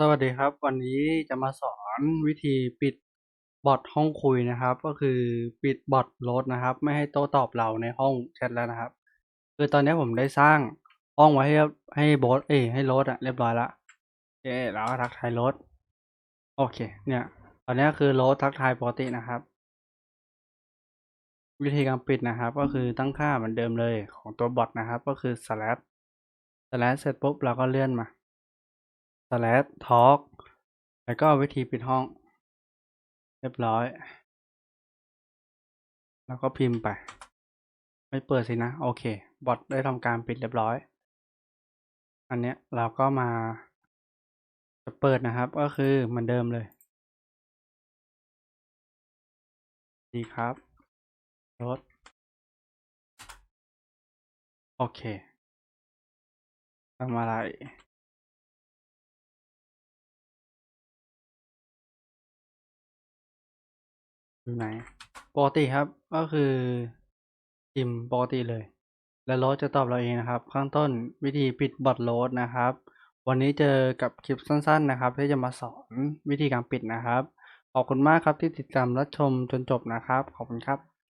สวัสดีครับ วันนี้จะมาสอนวิธีปิดบอทห้องคุยนะครับ ก็คือปิดบอทโรสนะครับ ไม่ให้โต้ตอบเราในห้องแชทแล้วนะครับ คือตอนนี้ผมได้สร้างห้องไว้ให้ให้โบสเอให้โรสอะเรียบร้อยละโอเคแล้วก็ทักทายโรสโอเค เนี่ย ตอนนี้คือโรสทักทายปกตินะครับ วิธีการปิดนะครับ ก็คือตั้งค่าเหมือนเดิมเลยของตัวบอทนะครับ ก็คือ slash slash เสร็จปุ๊บเราก็เลื่อนมา slash talk แล้วก็วิธีปิดห้อง เรียบร้อย แล้วก็พิมพ์ไป ไม่เปิดสินะ โอเค บอทได้ทำการปิดเรียบร้อย อันเนี้ยเราก็มาจะเปิดนะครับ ก็คือเหมือนเดิมเลย ดีครับรถโอเคทำอะไร ไหนปกติครับ ก็คือพิมพ์ปกติเลย แล้วโรถจะตอบเราเองนะครับ ข้างต้นวิธีปิดบอทโรดนะครับ วันนี้เจอกับคลิปสั้น ๆ นะครับ ที่จะมาสอนวิธีการปิดนะครับ ขอบคุณมากครับที่ติดตามรับชมจนจบนะครับ ขอบคุณครับ